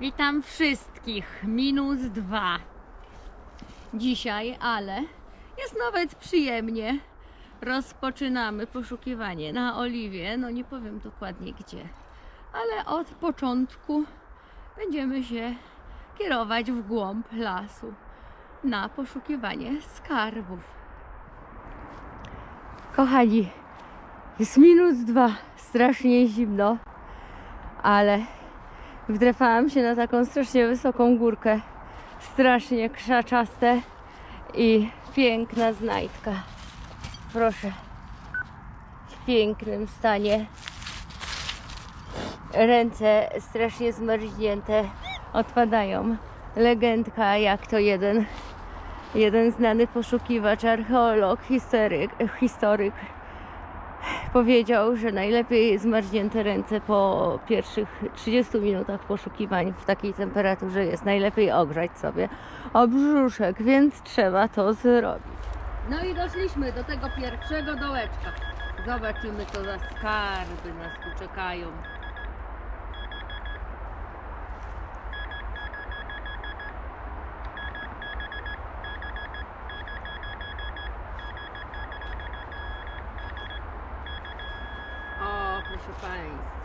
Witam wszystkich. Minus dwa dzisiaj, ale jest nawet przyjemnie. Rozpoczynamy poszukiwanie na oliwie. No nie powiem dokładnie gdzie, ale od początku będziemy się kierować w głąb lasu na poszukiwanie skarbów. Kochani, jest minus dwa, strasznie zimno, ale wdrapałam się na taką strasznie wysoką górkę, strasznie krzaczaste i piękna znajdka. Proszę, w pięknym stanie. Ręce strasznie zmarznięte, odpadają. Legendka, jak to jeden, jeden znany poszukiwacz, archeolog, historyk, historyk powiedział, że najlepiej zmarznięte ręce po pierwszych 30 minutach poszukiwań w takiej temperaturze jest najlepiej ogrzać sobie obrzuszek, więc trzeba to zrobić. No i doszliśmy do tego pierwszego dołeczka. Zobaczymy co za skarby nas tu czekają. O, proszę Państwa.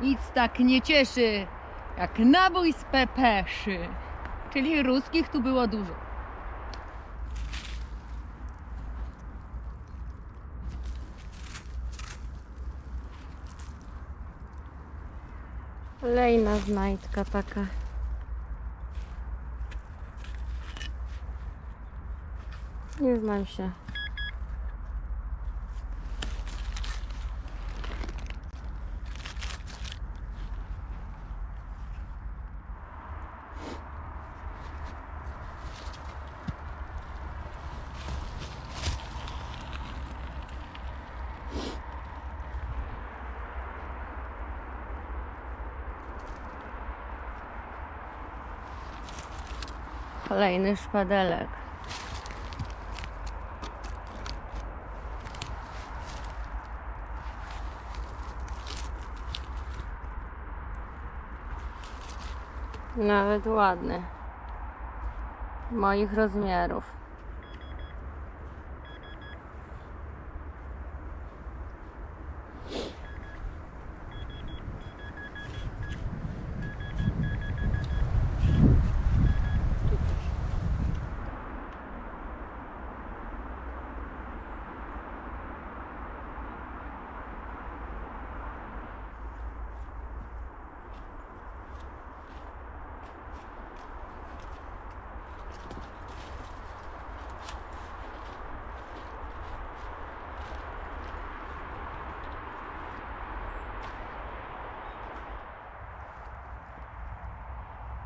Nic tak nie cieszy, jak nabój z pepeszy. Czyli ruskich tu było dużo. Kolejna znajdka taka. Nie znam się. Kolejny szpadelek. Nawet ładny. Moich rozmiarów.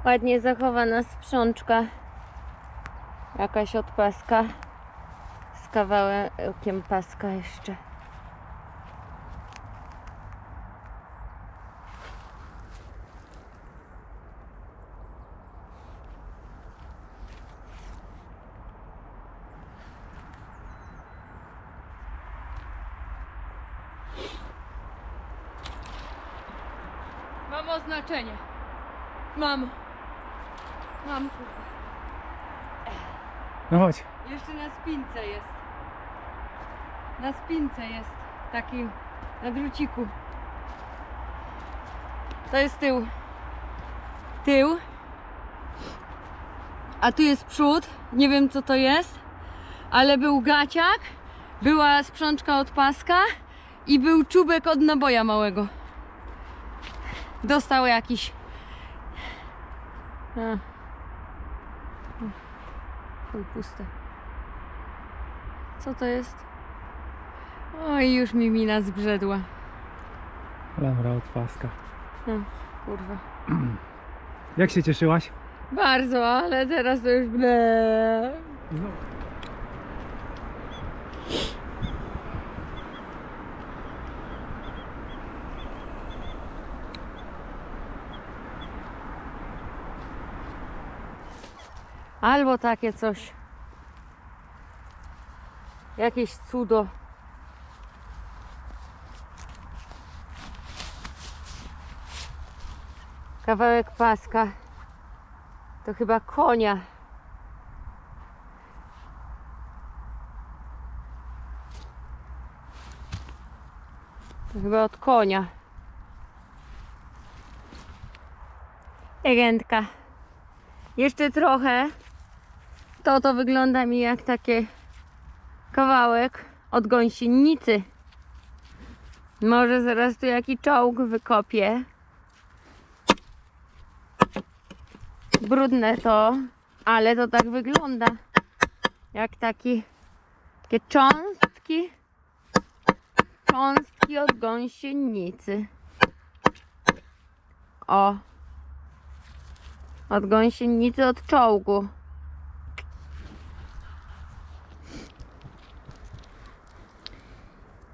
Ładnie zachowana sprzączka. Jakaś od paska. Z kawałkiem paska jeszcze. Mam oznaczenie. Mam. Mam kurwa. No chodź. Jeszcze na spince jest. Na spince jest. Taki na druciku. To jest tył. Tył. A tu jest przód. Nie wiem co to jest. Ale był gaciak. Była sprzączka od paska. I był czubek od naboja małego. Dostał jakiś. A. Chuj. Co to jest? Oj, już mi mina zbrzedła. Laura od paska. No, kurwa. Jak się cieszyłaś? Bardzo, ale teraz to już ble. No. Albo takie coś. Jakieś cudo. Kawałek paska. To chyba konia. To chyba od konia. Legendka. Jeszcze trochę. To to wygląda mi jak takie kawałek od gąsienicy. Może zaraz tu jaki czołg wykopię. Brudne to, ale to tak wygląda. Jak taki, takie cząstki. Cząstki od gąsienicy. O. Od gąsienicy, od czołgu.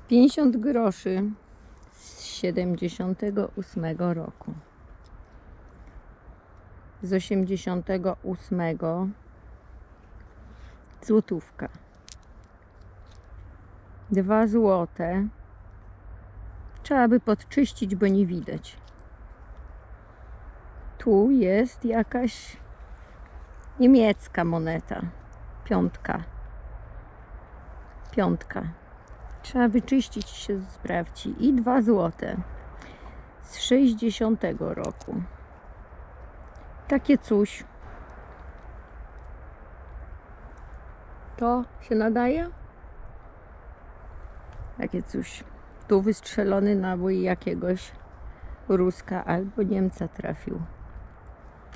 Pięćdziesiąt groszy z siedemdziesiątego ósmego roku. Z osiemdziesiątego ósmego złotówka. Dwa złote. Trzeba by podczyścić, bo nie widać. Tu jest jakaś niemiecka moneta. Piątka. Piątka. Trzeba wyczyścić się z sprawci. I dwa złote. Z 60 roku. Takie coś. To się nadaje? Takie coś. Tu wystrzelony nabój jakiegoś Ruska albo Niemca trafił.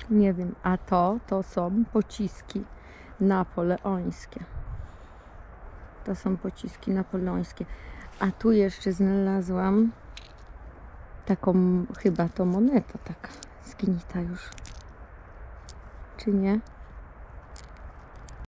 Nie wiem. A to, to są pociski napoleońskie. To są pociski napoleońskie. A tu jeszcze znalazłam taką, chyba to moneta taka zgnita już. Czy nie?